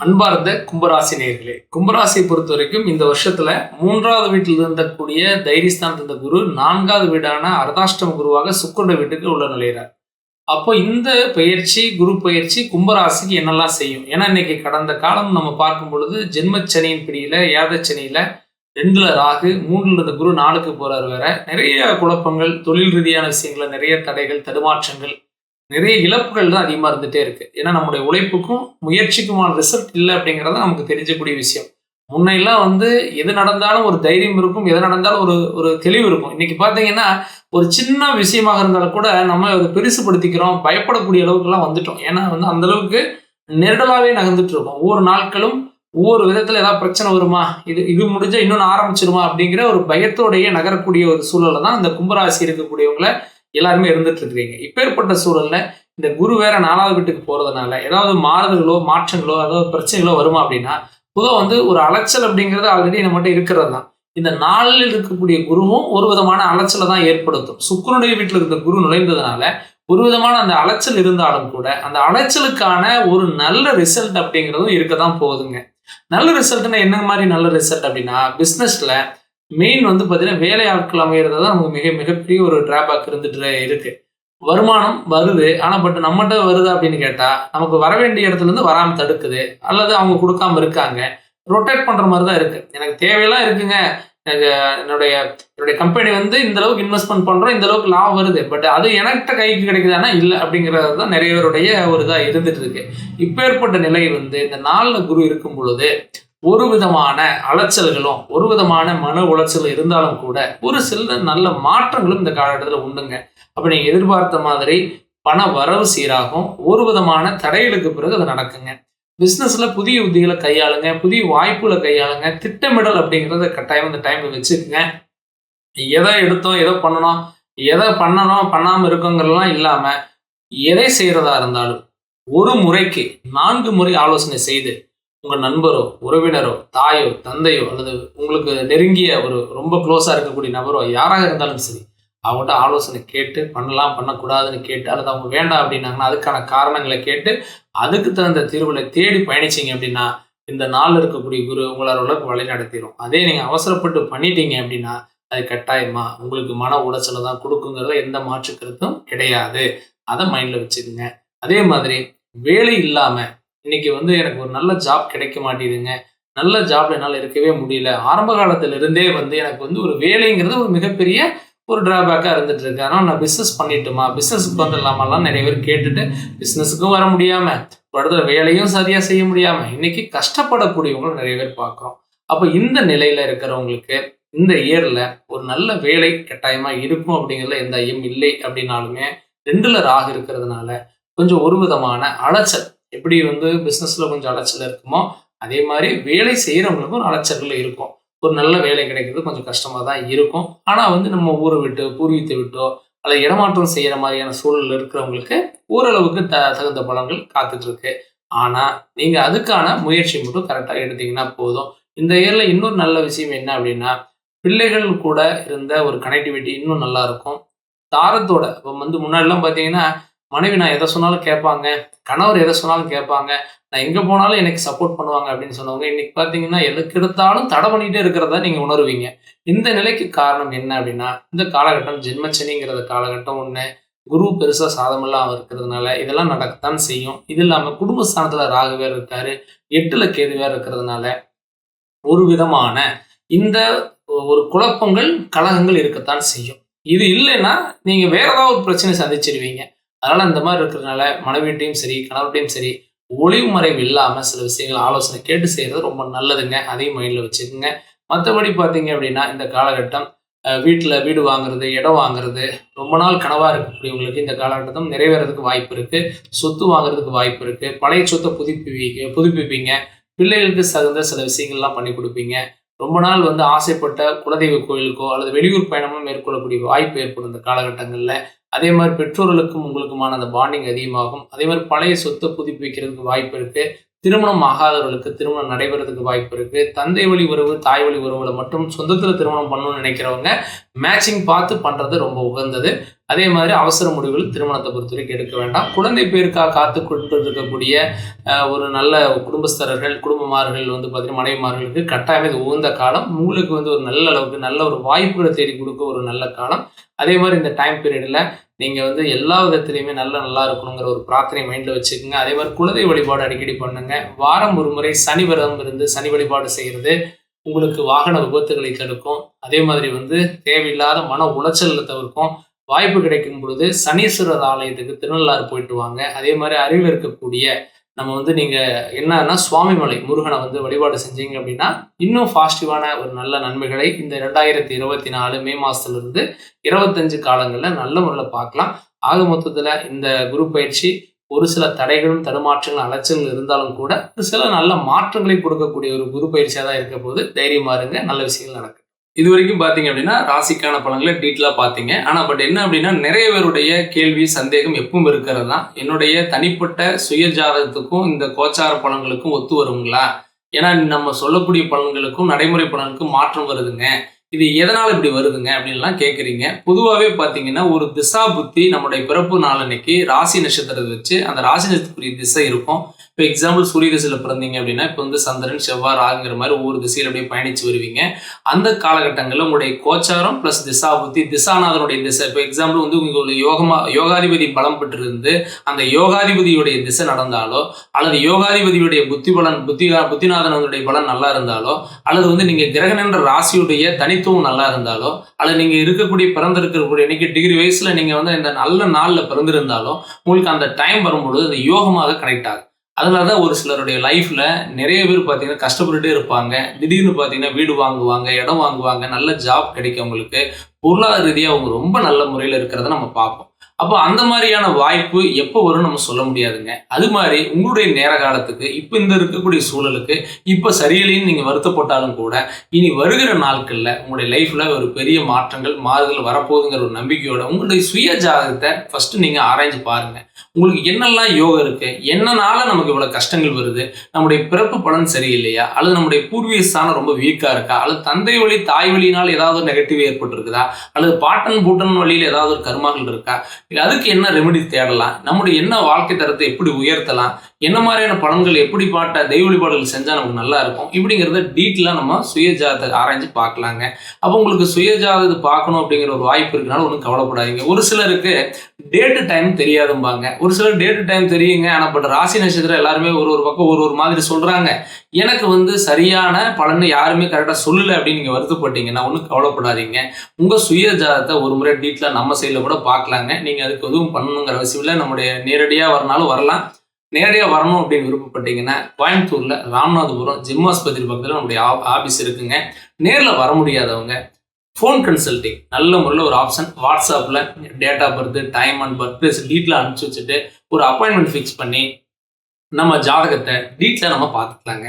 அன்பார்ந்த கும்பராசி நேர்களே கும்பராசியை பொறுத்த வரைக்கும் இந்த வருஷத்துல மூன்றாவது வீட்டில் இருந்தக்கூடிய தைரியஸ்தான் இருந்த குரு நான்காவது வீடான அர்தாஷ்டம குருவாக சுக்கரோட வீட்டுக்கு உள்ள நுழைகிறார் அப்போ இந்த பயிற்சி குரு பயிற்சி கும்பராசிக்கு என்னெல்லாம் செய்யும்? ஏன்னா இன்னைக்கு கடந்த காலம் நம்ம பார்க்கும் பொழுது ஜென்மச்சனியின் பிடியில ஏதச்சனியில ரெண்டுல ராகு மூணுல இருந்த குரு நாளுக்கு போறாரு வேற. நிறைய குழப்பங்கள் தொழில் ரீதியான விஷயங்கள நிறைய தடைகள் தடுமாற்றங்கள் நிறைய இழப்புகள் தான் அதிகமாக இருந்துகிட்டே இருக்குது ஏன்னா நம்முடைய உழைப்புக்கும் முயற்சிக்குமான ரிசல்ட் இல்லை அப்படிங்கிறது நமக்கு தெரிஞ்சக்கூடிய விஷயம். முன்னையெல்லாம் வந்து எது நடந்தாலும் ஒரு தைரியம் இருக்கும் எது நடந்தாலும் ஒரு ஒரு தெளிவு இருக்கும். இன்னைக்கு பார்த்தீங்கன்னா ஒரு சின்ன விஷயமாக இருந்தாலும் கூட நம்ம அதை பெருசுபடுத்திக்கிறோம் பயப்படக்கூடிய அளவுக்குலாம் வந்துட்டோம். ஏன்னா வந்து அந்த அளவுக்கு நெருடலாகவே நகர்ந்துட்டு இருக்கோம். ஒவ்வொரு நாட்களும் ஒவ்வொரு விதத்தில் ஏதாவது பிரச்சனை வருமா? இது இது முடிஞ்சால் இன்னொன்று ஆரம்பிச்சிருமா? அப்படிங்கிற ஒரு பயத்தோடையே நகரக்கூடிய ஒரு சூழலை தான் இந்த கும்பராசி இருக்கக்கூடியவங்களை எல்லாருமே இருந்துட்டு இருக்கிறீங்க இப்பேற்பட்ட சூழல்ல இந்த குரு வேற நாலாவது வீட்டுக்கு போறதுனால ஏதாவது மாறுதல்களோ மாற்றங்களோ ஏதாவது பிரச்சனைகளோ வருமா அப்படின்னா பொதுவாக வந்து ஒரு அலைச்சல் அப்படிங்கிறது ஆல்ரெடி நம்மகிட்ட இருக்கிறது தான் இந்த நாளில் இருக்கக்கூடிய குருவும் ஒரு விதமான அலைச்சலை தான் ஏற்படுத்தும். சுக்கரனுடைய வீட்டில் இருந்த குரு நுழைந்ததுனால ஒரு விதமான அந்த அலைச்சல் இருந்தாலும் கூட அந்த அலைச்சலுக்கான ஒரு நல்ல ரிசல்ட் அப்படிங்கிறதும் இருக்க தான் போகுதுங்க. நல்ல ரிசல்ட்னா என்ன மாதிரி நல்ல ரிசல்ட் அப்படின்னா பிஸ்னஸ்ல மெயின் வந்து பார்த்தீங்கன்னா வேலை ஆட்கள் அமைகிறது தான் நமக்கு மிக மிகப்பெரிய ஒரு டிராபேக் இருந்துட்டு இருக்கு. வருமானம் வருது. ஆனால் பட் நம்மகிட்ட வருது அப்படின்னு கேட்டால் நமக்கு வர வேண்டிய இடத்துலேருந்து வராமல் தடுக்குது. அல்லது அவங்க கொடுக்காம இருக்காங்க. ரொட்டேட் பண்ணுற மாதிரி தான் இருக்குது எனக்கு தேவையெல்லாம் இருக்குங்க. எனக்கு என்னுடைய என்னுடைய கம்பெனி வந்து இந்த அளவுக்கு இன்வெஸ்ட்மெண்ட் பண்ணுறோம் இந்த அளவுக்கு லாபம் வருது. பட் அது எனக்கிட்ட கைக்கு கிடைக்குதானா இல்லை அப்படிங்கிறது தான் நிறைய பேருடைய ஒரு இதாக இருந்துட்டு இருக்கு. இப்பேற்பட்ட நிலை வந்து இந்த நாளில் குரு இருக்கும் பொழுது ஒரு விதமான அலைச்சல்களும் ஒரு விதமான மன உளைச்சலும் இருந்தாலும் கூட ஒரு சில நல்ல மாற்றங்களும் இந்த காலகட்டத்தில் உண்டுங்க. அப்போ நீங்கள் எதிர்பார்த்த மாதிரி பண வரவு சீராகும் ஒரு விதமான தடைகளுக்கு பிறகு அது நடக்குங்க. பிஸ்னஸில் புதிய உத்திகளை கையாளுங்க புதிய வாய்ப்புகளை கையாளுங்க திட்டமிடல் அப்படிங்கிறத கட்டாயம் இந்த டைமில் வச்சுக்கோங்க. எதை எடுத்தோம் எதை பண்ணணும் எதை பண்ணணும் பண்ணாமல் இருக்கோங்கிறலாம் இல்லாமல் எதை செய்கிறதா இருந்தாலும் ஒரு முறைக்கு நான்கு முறை ஆலோசனை செய்து உங்கள் நண்பரோ உறவினரோ தாயோ தந்தையோ அல்லது உங்களுக்கு நெருங்கிய ஒரு ரொம்ப க்ளோஸாக இருக்கக்கூடிய நபரோ யாராக இருந்தாலும் சரி அவங்கள்ட்ட ஆலோசனை கேட்டு பண்ணலாம் பண்ணக்கூடாதுன்னு கேட்டு அல்லது அவங்க வேண்டாம் அப்படின்னாங்கன்னா அதுக்கான காரணங்களை கேட்டு அதுக்கு தகுந்த தீர்வுகளை தேடி பயணிச்சிங்க அப்படின்னா இந்த நாளில் இருக்கக்கூடிய குரு உங்களால் உலக வழி நடத்திடும் அதே நீங்கள் அவசரப்பட்டு பண்ணிட்டீங்க அப்படின்னா அது கட்டாயமா உங்களுக்கு மன உளைச்சலை தான் கொடுக்குங்கிறத எந்த மாற்று கருத்தும் கிடையாது. அதை மைண்டில் வச்சுக்கோங்க. அதே மாதிரி வேலை இல்லாமல் இன்னைக்கு வந்து எனக்கு ஒரு நல்ல ஜாப் கிடைக்க மாட்டேங்குதுங்க. நல்ல ஜாப்ல என்னால் இருக்கவே முடியல. ஆரம்ப காலத்திலிருந்தே வந்து எனக்கு வந்து ஒரு வேலைங்கிறது ஒரு மிகப்பெரிய ஒரு டிராபேக்காக இருந்துட்டு இருக்கு. ஆனால் நான் பிஸ்னஸ் பண்ணிட்டுமா? பிஸ்னஸுக்கு வந்துடலாமெல்லாம் நிறைய பேர் கேட்டுட்டு பிஸ்னஸுக்கும் வர முடியாமல் ஒரு இடத்துல வேலையும் சரியாக செய்ய முடியாமல் இன்னைக்கு கஷ்டப்படக்கூடியவங்களும் நிறைய பேர் பார்க்குறோம். அப்போ இந்த நிலையில் இருக்கிறவங்களுக்கு இந்த இயரில் ஒரு நல்ல வேலை கட்டாயமாக இருக்கும் அப்படிங்கிறதுல எந்த ஐயம் இல்லை அப்படின்னாலுமே ரெண்டுல ராகு இருக்கிறதுனால கொஞ்சம் ஒரு விதமான அலைச்சல் எப்படி வந்து பிஸ்னஸில் கொஞ்சம் அலைச்சல் இருக்குமோ அதே மாதிரி வேலை செய்கிறவங்களுக்கும் ஒரு அலைச்சல்கள் இருக்கும். ஒரு நல்ல வேலை கிடைக்கிறது கொஞ்சம் கஷ்டமாக தான் இருக்கும். ஆனால் வந்து நம்ம ஊரை விட்டு பூர்வீகத்தை விட்டோ அல்லது இடமாற்றம் செய்கிற மாதிரியான சூழல் இருக்கிறவங்களுக்கு ஓரளவுக்கு த தகுந்த பலன்கள் காத்துட்ருக்கு ஆனால் நீங்கள் அதுக்கான முயற்சி மட்டும் கரெக்டாக எடுத்தீங்கன்னா போதும். இந்த இயரில் இன்னொரு நல்ல விஷயம் என்ன அப்படின்னா பிள்ளைகள் கூட இருந்த ஒரு கனெக்டிவிட்டி இன்னும் நல்லா இருக்கும். தாரத்தோட இப்போ வந்து முன்னாடிலாம் பார்த்தீங்கன்னா மனைவி நான் எதை சொன்னாலும் கேட்பாங்க. கணவர் எதை சொன்னாலும் கேட்பாங்க. நான் எங்கே போனாலும் எனக்கு சப்போர்ட் பண்ணுவாங்க அப்படின்னு சொன்னவங்க இன்னைக்கு பார்த்தீங்கன்னா எதுக்கு எடுத்தாலும் தடை பண்ணிகிட்டே இருக்கிறதா நீங்கள் உணர்வீங்க. இந்த நிலைக்கு காரணம் என்ன அப்படின்னா இந்த காலகட்டம் ஜென்மச்சனிங்கிறது காலகட்டம் ஒன்று குரு பெருசாக சாதமெல்லாம் இருக்கிறதுனால இதெல்லாம் நடக்கத்தான் செய்யும். இது இல்லாமல் குடும்பஸ்தானத்தில் ராகு வேறு இருக்காரு எட்டில் கேது வேறு இருக்கிறதுனால ஒரு விதமான இந்த ஒரு குழப்பங்கள் கலகங்கள் இருக்கத்தான் செய்யும். இது இல்லைன்னா நீங்கள் வேற ஏதாவது ஒரு பிரச்சனை சந்திச்சிருவீங்க. அதனால் இந்த மாதிரி இருக்கிறதுனால மனைவிட்டையும் சரி கணவர்கிட்டையும் சரி ஒளிவு மறைவு இல்லாமல் சில விஷயங்கள் ஆலோசனை கேட்டு செய்கிறது ரொம்ப நல்லதுங்க. அதையும் மைண்டில் வச்சுக்கோங்க. மற்றபடி பார்த்தீங்க அப்படின்னா இந்த காலகட்டம் வீட்டில் வீடு வாங்குறது இடம் வாங்குறது ரொம்ப நாள் கனவாக இருக்கக்கூடியவங்களுக்கு இந்த காலகட்டம் நிறைவேறதுக்கு வாய்ப்பு இருக்குது சொத்து வாங்குறதுக்கு வாய்ப்பு இருக்குது பழைய சொத்தை புதுப்பிப்பீங்க புதுப்பிப்பீங்க. பிள்ளைகளுக்கு சகுந்த சில விஷயங்கள்லாம் பண்ணி கொடுப்பீங்க. ரொம்ப நாள் வந்து ஆசைப்பட்ட குலதெய்வ கோயிலுக்கோ அல்லது வெளியூர் பயணமோ மேற்கொள்ளக்கூடிய வாய்ப்பு ஏற்படும் இந்த காலகட்டங்களில். அதே மாதிரி பெற்றோர்களுக்கும் உங்களுக்குமான அந்த பாண்டிங் அதிகமாகும். அதே மாதிரி பழைய சொத்தை புதுப்பிக்கிறதுக்கு வாய்ப்பு இருக்குது திருமணம் ஆகாதவர்களுக்கு திருமணம் நடைபெறதுக்கு வாய்ப்பு இருக்கு. தந்தை வழி உறவு தாய் வழி உறவுல மட்டும் சொந்தத்தில் திருமணம் பண்ணணும்னு நினைக்கிறவங்க மேட்சிங் பார்த்து பண்றது ரொம்ப உகந்தது. அதே மாதிரி அவசர முடிவுகள் திருமணத்தை பொறுத்த வரைக்கும் எடுக்க வேண்டாம். குழந்தை பேருக்காக காத்து கொண்டு இருக்கக்கூடிய ஒரு நல்ல குடும்பஸ்தரர்கள் குடும்பமார்கள் வந்து பார்த்தீங்கன்னா மனைவிமார்களுக்கு கட்டாயமே இது உகந்த காலம். உங்களுக்கு வந்து ஒரு நல்ல அளவுக்கு நல்ல ஒரு வாய்ப்புகளை தேடி கொடுக்க ஒரு நல்ல காலம். அதே மாதிரி இந்த டைம் பீரியடில் நீங்கள் வந்து எல்லா விதத்துலையுமே நல்ல நல்லா இருக்கணுங்கிற ஒரு பிரார்த்தனை மைண்டில் வச்சுக்கோங்க. அதே மாதிரி குலதெய்வ வழிபாடு அடிக்கடி பண்ணுங்க. வாரம் ஒரு முறை சனி விரதம் இருந்து சனி வழிபாடு செய்கிறது உங்களுக்கு வாகன விபத்துகளை தடுக்கும். அதே மாதிரி வந்து தேவையில்லாத மன உளைச்சலில் தவிர்க்கும். வாய்ப்பு கிடைக்கும் பொழுது சனீஸ்வரர் ஆலயத்துக்கு திருநள்ளாறு போயிட்டு வாங்க. அதே மாதிரி அருகில் இருக்கக்கூடிய நம்ம வந்து நீங்கள் என்னன்னா சுவாமிமலை முருகனை வந்து வழிபாடு செஞ்சீங்க அப்படின்னா இன்னும் பாசிட்டிவான ஒரு நல்ல நன்மைகளை இந்த ரெண்டாயிரத்தி இருபத்தி நாலு மே மாதத்துலேருந்து இருபத்தஞ்சு காலங்களில் நல்ல முறையில் பார்க்கலாம். ஆக மொத்தத்தில் இந்த குரு பயிற்சி ஒரு சில தடைகளும் தடுமாற்றங்களும் அலைச்சல்கள் இருந்தாலும் கூட ஒரு சில நல்ல மாற்றங்களை கொடுக்கக்கூடிய ஒரு குரு பயிற்சியாக தான் இருக்க போது தைரியமா இருங்க. நல்ல விஷயங்கள் நடக்கும். இது வரைக்கும் பார்த்தீங்க அப்படின்னா ராசிக்கான பலன்களை டீட்டெயிலாக பார்த்தீங்க. ஆனால் பட் என்ன அப்படின்னா நிறைய பேருடைய கேள்வி சந்தேகம் எப்பவும் இருக்கிறது தான். என்னுடைய தனிப்பட்ட சுய ஜாதகத்துக்கும் இந்த கோச்சார பலன்களுக்கும் ஒத்து வருங்களா? ஏன்னா நம்ம சொல்லக்கூடிய பலன்களுக்கும் நடைமுறை பலனுக்கும் மாற்றம் வருதுங்க. இது எதனால் இப்படி வருதுங்க அப்படின்லாம் கேட்குறீங்க பொதுவாகவே பார்த்தீங்கன்னா ஒரு திசா புத்தி நம்முடைய பிறப்பு நாள் அன்னைக்கு ராசி நட்சத்திரத்தை வச்சு அந்த ராசி நட்சத்திரத்துக்குரிய திசை இருக்கும். இப்போ எக்ஸாம்பிள் சூரிய திசையில் பிறந்தீங்க அப்படின்னா இப்போ வந்து சந்திரன் செவ்வாய் ராகுங்கிற மாதிரி ஒவ்வொரு திசையில் அப்படியே பயணித்து வருவீங்க. அந்த காலகட்டங்களில் உங்களுடைய கோச்சாரம் ப்ளஸ் திசா புத்தி திசாநாதனுடைய திசை. இப்போ எக்ஸாம்பிள் வந்து உங்களுக்கு யோகமா யோகாதிபதி பலம் பெற்றிருந்து அந்த யோகாதிபதியுடைய திசை நடந்தாலோ அல்லது யோகாதிபதியுடைய புத்தி பலன் புத்தி புத்திநாதனுடைய பலன் நல்லா இருந்தாலோ அல்லது வந்து நீங்கள் கிரகணன்ற ராசியுடைய தனி தனித்துவம் நல்லா இருந்தாலோ அல்லது நீங்க இருக்கக்கூடிய பிறந்திருக்கக்கூடிய இன்னைக்கு டிகிரி வயசுல நீங்க வந்து இந்த நல்ல நாள்ல பிறந்திருந்தாலோ உங்களுக்கு அந்த டைம் வரும்பொழுது அது யோகமாக கனெக்ட் ஆகும். அதனால தான் ஒரு சிலருடைய லைஃப்ல நிறைய பேர் பார்த்தீங்கன்னா கஷ்டப்பட்டுட்டே இருப்பாங்க. திடீர்னு பார்த்தீங்கன்னா வீடு வாங்குவாங்க இடம் வாங்குவாங்க நல்ல ஜாப் கிடைக்கும் அவங்களுக்கு பொருளாதார ரீதியாக அவங்க ரொம்ப நல்ல முறையில் இருக்கிறத நம்ம பார்ப்போம். அப்போ அந்த மாதிரியான வாய்ப்பு எப்போ வரும்னு நம்ம சொல்ல முடியாதுங்க. அது மாதிரி உங்களுடைய நேர காலத்துக்கு இப்போ இந்த இருக்கக்கூடிய சூழலுக்கு இப்போ சரியில்லைன்னு நீங்கள் வருத்தப்பட்டாலும் கூட இனி வருகிற நாட்களில் உங்களுடைய லைஃப்பில் ஒரு பெரிய மாற்றங்கள் மாறுதல் வரப்போகுதுங்கிற ஒரு நம்பிக்கையோட உங்களுடைய சுய ஜாதகத்தை ஃபஸ்ட்டு நீங்கள் ஆராய்ஞ்சு பாருங்கள் உங்களுக்கு என்னெல்லாம் யோகம் இருக்கு? என்னனால நமக்கு இவ்வளவு கஷ்டங்கள் வருது? நம்முடைய பிறப்பு பலன் சரியில்லையா? அல்லது நம்முடைய பூர்வீக ஸ்தானம் ரொம்ப வீக்கா இருக்கா? அல்லது தந்தை வழி தாய் வழியினால் ஏதாவது ஒரு நெகட்டிவ் ஏற்பட்டிருக்குதா? அல்லது பாட்டன் பூட்டன் வழியில் ஏதாவது ஒரு கர்மாக்கள் இருக்கா? அதுக்கு என்ன ரெமெடி தேடலாம்? நம்முடைய என்ன வாழ்க்கை தரத்தை எப்படி உயர்த்தலாம்? என்ன மாதிரியான பலன்கள் எப்படி பாட்ட தெய்வ வழிபாடுகள் செஞ்சால் நமக்கு நல்லா இருக்கும்? இப்படிங்கிறத டீட்டெயிலாக நம்ம சுய ஆராய்ஞ்சு பார்க்கலாங்க. அப்போ உங்களுக்கு சுயஜாதகத்தை பார்க்கணும் அப்படிங்கிற ஒரு வாய்ப்பு இருக்கனால ஒன்றும் கவலைப்படாதீங்க. ஒரு சிலருக்கு டேட்டு டைம் தெரியாதும்பாங்க. ஒரு சிலர் டேட்டு டைம் தெரியுங்க ஆனால் பட் ராசி நட்சத்திரம் எல்லாருமே ஒரு ஒரு பக்கம் ஒரு ஒரு மாதிரி சொல்கிறாங்க எனக்கு வந்து சரியான பலன் யாருமே கரெக்டாக சொல்லலை அப்படின்னு நீங்கள் வருத்தப்பட்டீங்கன்னா ஒன்றும் கவலைப்படாதீங்க. உங்கள் சுய ஜாதத்தை ஒரு முறை டீட்டெயிலாக நம்ம சைடில் கூட பார்க்கலாங்க. நீங்கள் அதுக்கு எதுவும் பண்ணணுங்கிற அவசியம் இல்லை. நம்முடைய நேரடியாக வரனாலும் வரலாம். நேரடியாக வரணும் அப்படின்னு விருப்பப்பட்டீங்கன்னா கோயம்புத்தூரில் ராமநாதபுரம் ஜிம் ஆஸ்பத்திரி பக்கத்தில் நம்முடைய ஆஃபீஸ் இருக்குங்க. நேரில் வர முடியாதவங்க ஃபோன் கன்சல்டிங் நல்ல முறையில் ஒரு ஆப்ஷன் வாட்ஸ்அப்பில் date of birth time and birth place detail அனுப்பிச்சி வச்சுட்டு ஒரு அப்பாயின்மெண்ட் ஃபிக்ஸ் பண்ணி நம்ம ஜாதகத்தை டீட்டில் நம்ம பார்த்துக்கலாங்க.